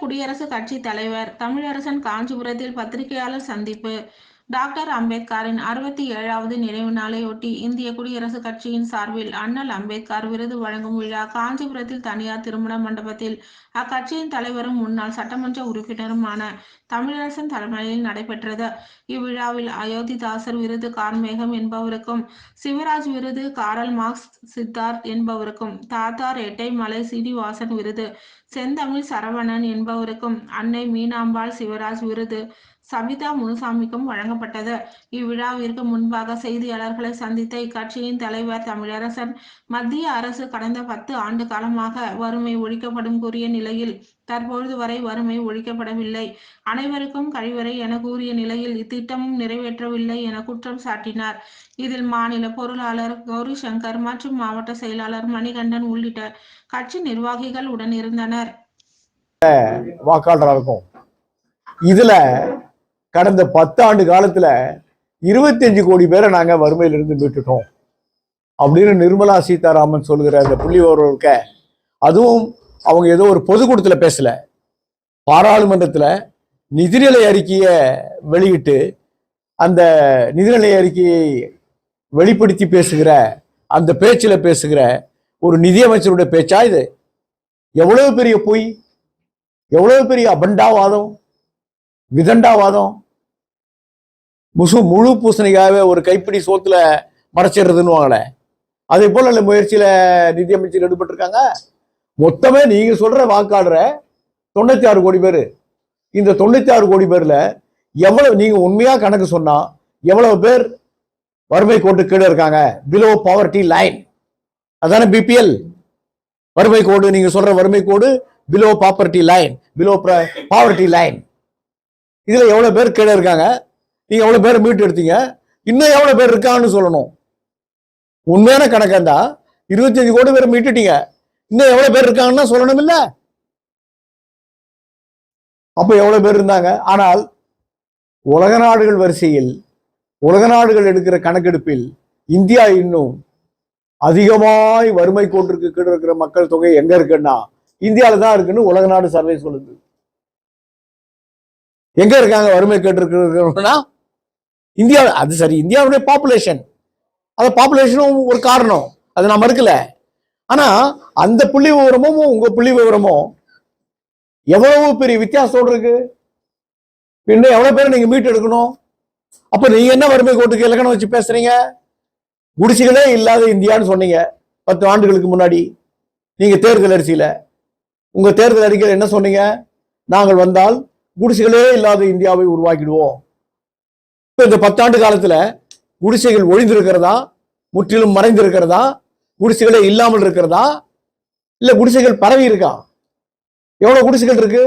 குடியரசுக் கட்சி தலைவர் தமிழரசன் காஞ்சிபுரத்தில் பத்திரிகையாளர் சந்திப்பு டாக்டர் அம்பேத்கரின் அறுபத்தி ஏழாவது நினைவு நாளையொட்டி இந்திய குடியரசுக் கட்சியின் சார்பில் அண்ணல் அம்பேத்கர் விருது வழங்கும் விழா காஞ்சிபுரத்தில் தனியார் திருமண மண்டபத்தில். அக்கட்சியின் தலைவரும் முன்னாள் சட்டமன்ற உறுப்பினருமான தமிழரசன் தலைமையில் நடைபெற்றது. இவ்விழாவில் அயோத்திதாசர் விருது கார்மேகம் என்பவருக்கும் சிவராஜ் விருது காரல் மார்க்ஸ் சித்தார்த் என்பவருக்கும் தாத்தார் எட்டை மலை சீனிவாசன் விருது செந்தமிழ் சரவணன் என்பவருக்கும் அன்னை மீனாம்பாள் சிவராஜ் விருது சவிதா முனுசாமிக்கும் வழங்கப்பட்டது. இவ்விழாவிற்கு முன்பாக செய்தியாளர்களை சந்தித்த இக்கட்சியின் தலைவர் தமிழரசன் மத்திய அரசு கடந்த பத்து ஆண்டு காலமாக வறுமை ஒழிக்கப்படும் கூறிய நிலையில் தற்பொழுது வரை வறுமை ஒழிக்கப்படவில்லை. அனைவருக்கும் கழிவறை என கூறிய நிலையில் இத்திட்டமும் நிறைவேற்றவில்லை என குற்றம் சாட்டினார். இதில் மாநில பொருளாளர் கௌரி சங்கர் மற்றும் மாவட்ட செயலாளர் மணிகண்டன் உள்ளிட்ட கட்சி நிர்வாகிகள் உடன் இருந்தனர். வாக்காளராகும் இதுல கடந்த பத்தாண்டு காலத்தில் காலத்துல இருபத்தஞ்சு கோடி பேரை நாங்க வறுமையிலிருந்து மீட்டுட்டோம். அப்படின்னு நிர்மலா சீதாராமன் சொல்கிற அந்த புள்ளி இருக்க அதுவும் அவங்க ஏதோ ஒரு பொதுக்கூட்டத்தில் பேசல. பாராளுமன்றத்தில் நிதிநிலை அறிக்கையை வெளியிட்டு அந்த நிதிநிலை அறிக்கையை வெளிப்படுத்தி பேசுகிற அந்த பேச்சில் பேசுகிற ஒரு நிதியமைச்சருடைய பேச்சா இது? எவ்வளவு பெரிய பொய்? எவ்வளவு பெரிய அபண்டாவாதம்? விதண்டாவாதம்? முசு முழு பூசணிக்காகவே ஒரு கைப்பிடி சோத்துல மறைச்சிடுறதுன்னு அதே போல அந்த முயற்சியில நிதியமைச்சர் ஈடுபட்டிருக்காங்க. மொத்தமே நீங்க சொல்ற வாக்காளர தொண்ணூத்தி ஆறு கோடி பேர். இந்த தொண்ணூத்தி ஆறு கோடி பேர்ல எவ்வளவு நீங்க உண்மையா கணக்கு சொன்னா எவ்வளவு பேர் வறுமை கோட்டு கீழே இருக்காங்க? பிலோ பவர்டி லைன் அதானே பிபிஎல் வறுமை கோடு நீங்க சொல்ற வறுமை கோடு below poverty line below poverty line இதுல எவ்வளவு பேர் கீழே இருக்காங்க? நீங்க எவ்வளவு பேர் மீட்டு எடுத்தீங்க? இன்னும் எவ்வளவு பேர் இருக்கான்னு சொல்லணும். உண்மையான கணக்கண்டா இருபத்தஞ்சு கோடி பேர் மீட்டுட்டீங்க. இன்னும் எவ்வளவு பேர் இருக்காங்கன்னா சொல்லணும் இல்ல அப்ப எவ்வளவு பேர் இருந்தாங்க? ஆனால் உலக நாடுகள் வரிசையில் உலக நாடுகள் எடுக்கிற கணக்கெடுப்பில் இந்தியா இன்னும் அதிகமாய் வறுமை கோட்டிற்கு கீழே இருக்கிற மக்கள் தொகை எங்க இருக்குன்னா இந்தியாவில தான் இருக்குன்னு உலக நாடு சர்வே சொல்லுது. எங்க இருக்காங்க வறுமை கேட்டு இருக்கிறவங்கன்னா இந்தியா அது சரி இந்தியாவுடைய பாப்புலேஷன் அந்த பாப்புலேஷனும் ஒரு காரணம். அது நான் மறுக்கல. ஆனா அந்த புள்ளி விவரமும் உங்க புள்ளி விவரமும் எவ்வளவு பெரிய வித்தியாசம் இருக்கு? இன்னும் எவ்வளவு பேர் நீங்க மீட்டு எடுக்கணும்? அப்ப நீங்க என்ன வறுமை கோட்டுக்கு இலக்கணம் வச்சு பேசுறீங்க? குடிசைகளே இல்லாத இந்தியான்னு சொன்னீங்க பத்து ஆண்டுகளுக்கு முன்னாடி. நீங்க தேர்தல் அரிசியில. உங்க தேர்தல் அறிக்கையில் என்ன சொன்னீங்க? நாங்கள் வந்தால் குடிசைகளே இல்லாத இந்தியாவை உருவாக்கிடுவோம். இந்த பத்தாண்டு காலத்துல குடிசைகள் ஒழிந்திருக்கிறதா? முற்றிலும் மறைந்திருக்கிறதா? குடிசைகளே இல்லாமல் இருக்கிறதா? இல்ல குடிசைகள் பரவி இருக்கா எவ்வளவு குடிசைகள் இருக்கு?